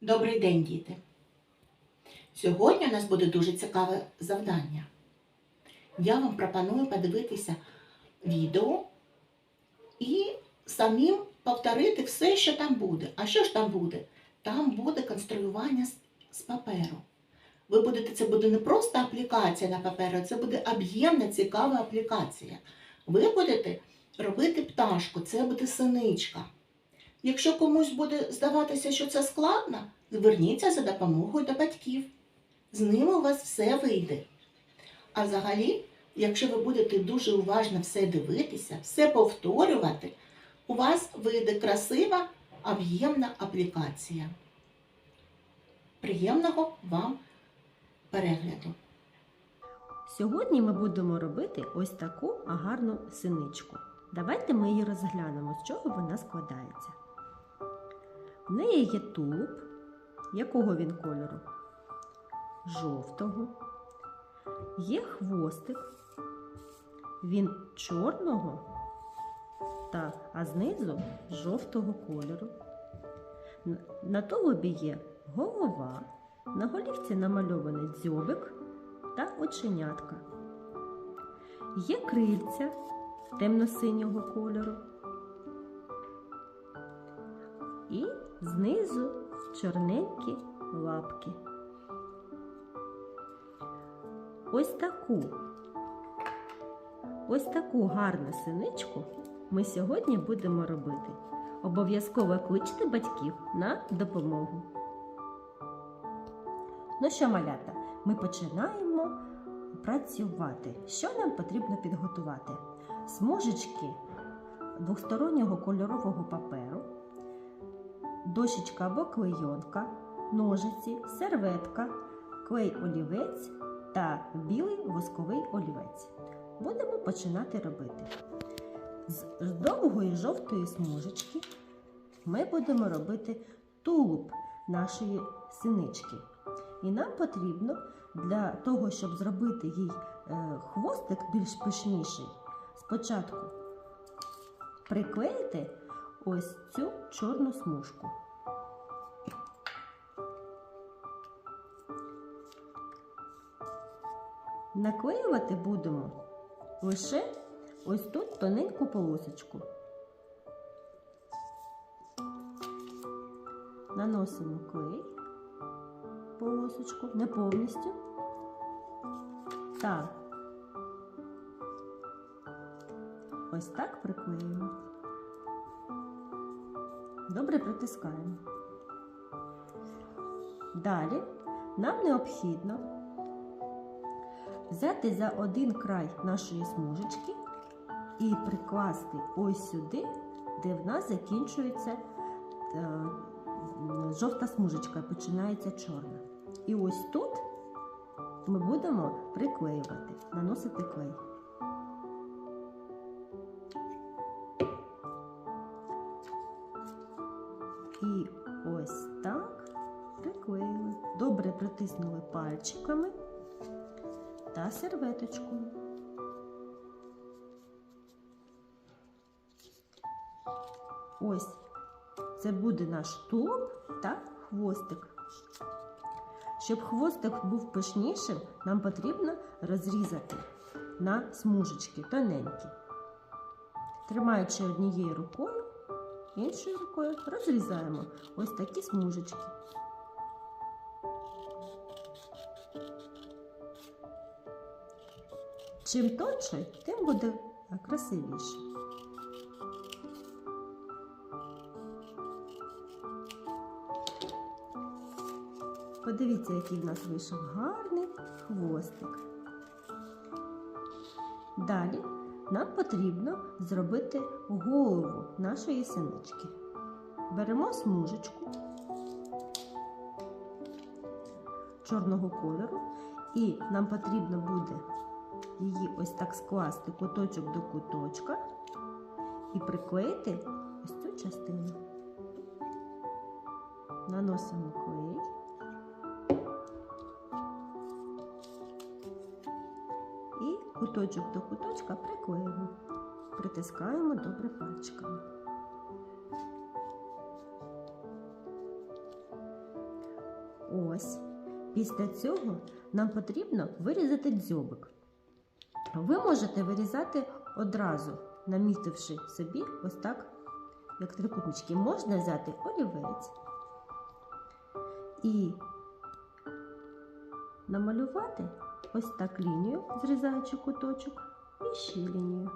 Добрий день, діти! Сьогодні у нас буде дуже цікаве завдання. Я вам пропоную подивитися відео і самим повторити все, що там буде. А що ж там буде? Там буде конструювання з, паперу. Ви будете, це буде не просто аплікація на паперу, це буде об'ємна, цікава аплікація. Ви будете робити пташку, це буде синичка. Якщо комусь буде здаватися, що це складно, зверніться за допомогою до батьків. З ними у вас все вийде. А взагалі, якщо ви будете дуже уважно все дивитися, все повторювати, у вас вийде красива об'ємна аплікація. Приємного вам перегляду! Сьогодні ми будемо робити ось таку гарну синичку. Давайте ми її розглянемо, з чого вона складається. В неї є тулуб, якого він кольору? Жовтого. Є хвостик, він чорного, та, а знизу жовтого кольору. На тулубі є голова, на голівці намальований дзьобик та оченятка. Є крильця темно-синього кольору. Знизу чорненькі лапки. Ось таку. Ось таку гарну синичку ми сьогодні будемо робити. Обов'язково кличте батьків на допомогу. Ну що, малята, ми починаємо працювати. Що нам потрібно підготувати? Смужечки двостороннього кольорового паперу, дощечка або клейонка, ножиці, серветка, клей олівець та білий восковий олівець. Будемо починати робити. З з довгої жовтої смужечки ми будемо робити тулуб нашої синички. І нам потрібно для того, щоб зробити їй е, хвостик більш пишніший, спочатку приклеїти ось цю чорну смужку. Наклеювати будемо лише ось тут тоненьку полосочку. Наносимо клей полосочку, не повністю. Так. Ось так приклеюємо. Добре притискаємо. Далі нам необхідно взяти за один край нашої смужечки і прикласти ось сюди, де в нас закінчується е, жовта смужечка, починається чорна. І ось тут ми будемо приклеювати, наносити клей. Добре пальчиками та серветочкою. Ось це буде наш тулуб та хвостик. Щоб хвостик був пишнішим, нам потрібно розрізати на смужечки тоненькі. Тримаючи однією рукою, іншою рукою розрізаємо ось такі смужечки. Чим тонше, тим буде красивіше. Подивіться, який в нас вийшов гарний хвостик. Далі нам потрібно зробити голову нашої синички. Беремо смужечку чорного кольору, і нам потрібно буде її ось так скласти куточок до куточка і приклеїти ось цю частину. Наносимо клей. І куточок до куточка приклеїмо. Притискаємо добре пальчиками. Ось. Після цього нам потрібно вирізати дзьобик. Ви можете вирізати одразу, намітивши собі ось так, як трикутнички. Можна взяти олівець і намалювати ось так лінію, зрізаючи куточок, і ще лінію.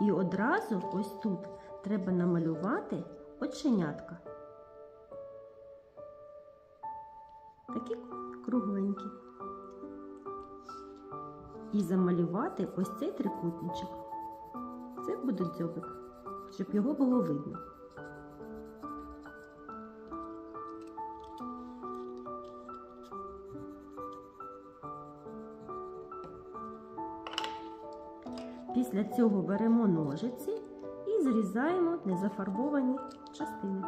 І одразу ось тут треба намалювати оченятка. Такі кругленькі. І замалювати ось цей трикутничок. Це буде дзьобик, щоб його було видно. Після цього беремо ножиці і зрізаємо незафарбовані частини.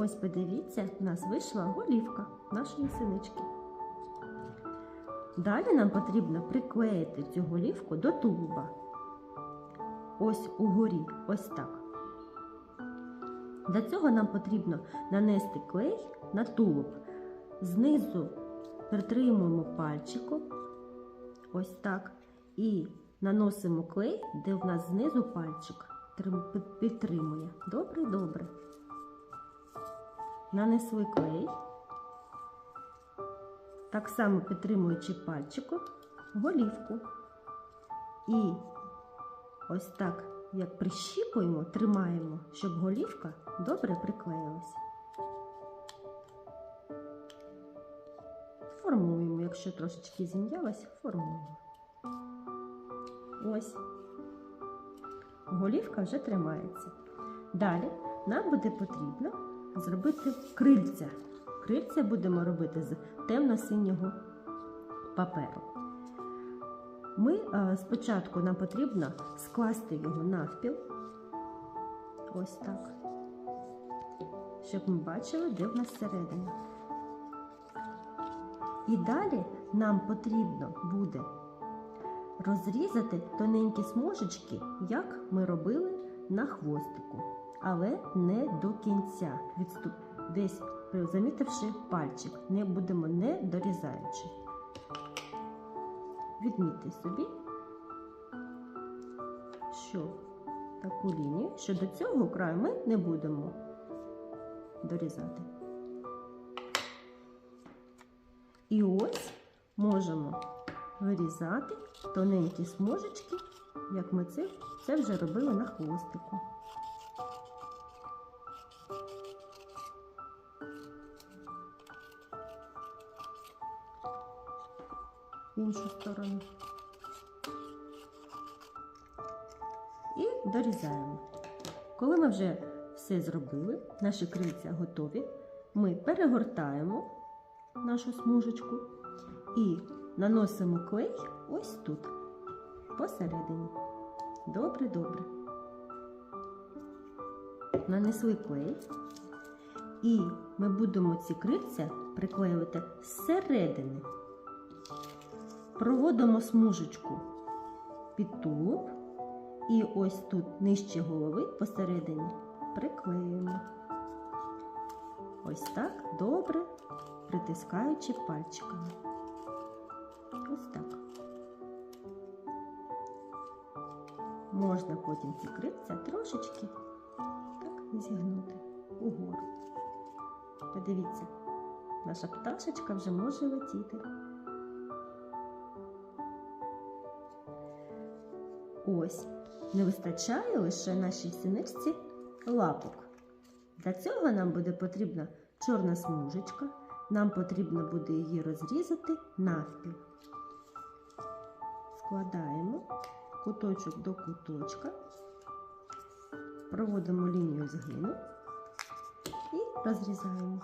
Ось подивіться, в нас вийшла голівка нашої синички. Далі нам потрібно приклеїти цю голівку до тулуба. Ось угорі, ось так. Для цього нам потрібно нанести клей на тулуб. Знизу притримуємо пальчиком, ось так, і наносимо клей, де в нас знизу пальчик підтримує. Добре, добре. Нанесли клей, так само підтримуючи пальчиком голівку. І ось так, як прищіпуємо, тримаємо, щоб голівка добре приклеїлась. Формуємо, якщо трошечки зім'ялась, формуємо. Ось. Голівка вже тримається. Далі нам буде потрібно зробити крильця. Крильця будемо робити з темно-синього паперу. Ми е, спочатку нам потрібно скласти його навпіл. Ось так. Щоб ми бачили, де в нас середина. І далі нам потрібно буде розрізати тоненькі смужечки, як ми робили на хвостику, але не до кінця, відступ, десь замітивши пальчик, не будемо не дорізаючи. Відмітьте собі, що таку лінію, що до цього краю ми не будемо дорізати. І ось можемо вирізати тоненькі смужечки, як ми це, це вже робили на хвостику. В іншу сторону. І дорізаємо. Коли ми вже все зробили, наші крильця готові, ми перегортаємо нашу смужечку і наносимо клей ось тут, посередині. Добре, добре. Нанесли клей, і ми будемо ці крильця приклеювати зсередини. Проводимо смужечку під тулуб і ось тут нижче голови посередині приклеюємо. Ось так добре притискаючи пальчиками. Ось так. Можна потім ці крильця трошечки так зігнути угору. Подивіться, наша пташечка вже може летіти. Ось, не вистачає лише нашій синичці лапок. Для цього нам буде потрібна чорна смужечка. Нам потрібно буде її розрізати навпіл. Складаємо куточок до куточка, проводимо лінію згину розрізаємо.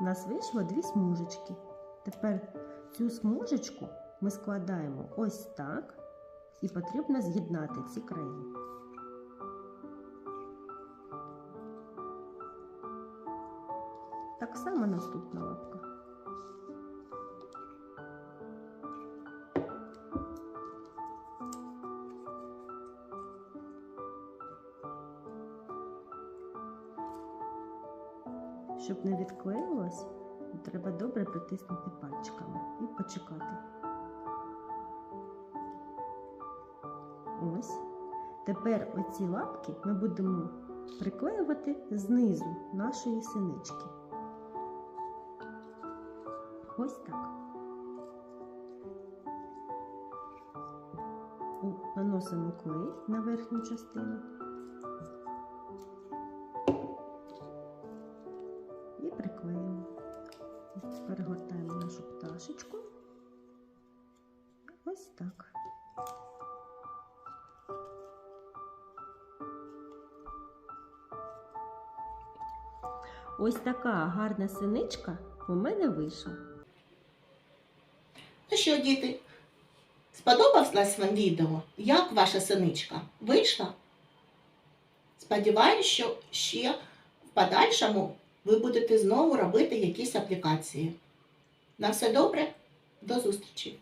У нас вийшло дві смужечки. Тепер цю смужечку ми складаємо ось так і потрібно з'єднати ці краї. Так само наступна лапка. Не відклеїлось, треба добре притиснути пальчиками і почекати. Ось. Тепер оці лапки ми будемо приклеювати знизу нашої синички. Ось так. Наносимо клей на верхню частину. Приклеїмо. Перегортаємо нашу пташечку. Ось так. Ось така гарна синичка у мене вийшла. Ну що, діти, сподобалось вам відео? Як ваша синичка? Вийшла? Сподіваюсь, що ще в подальшому ви будете знову робити якісь аплікації. На все добре, до зустрічі!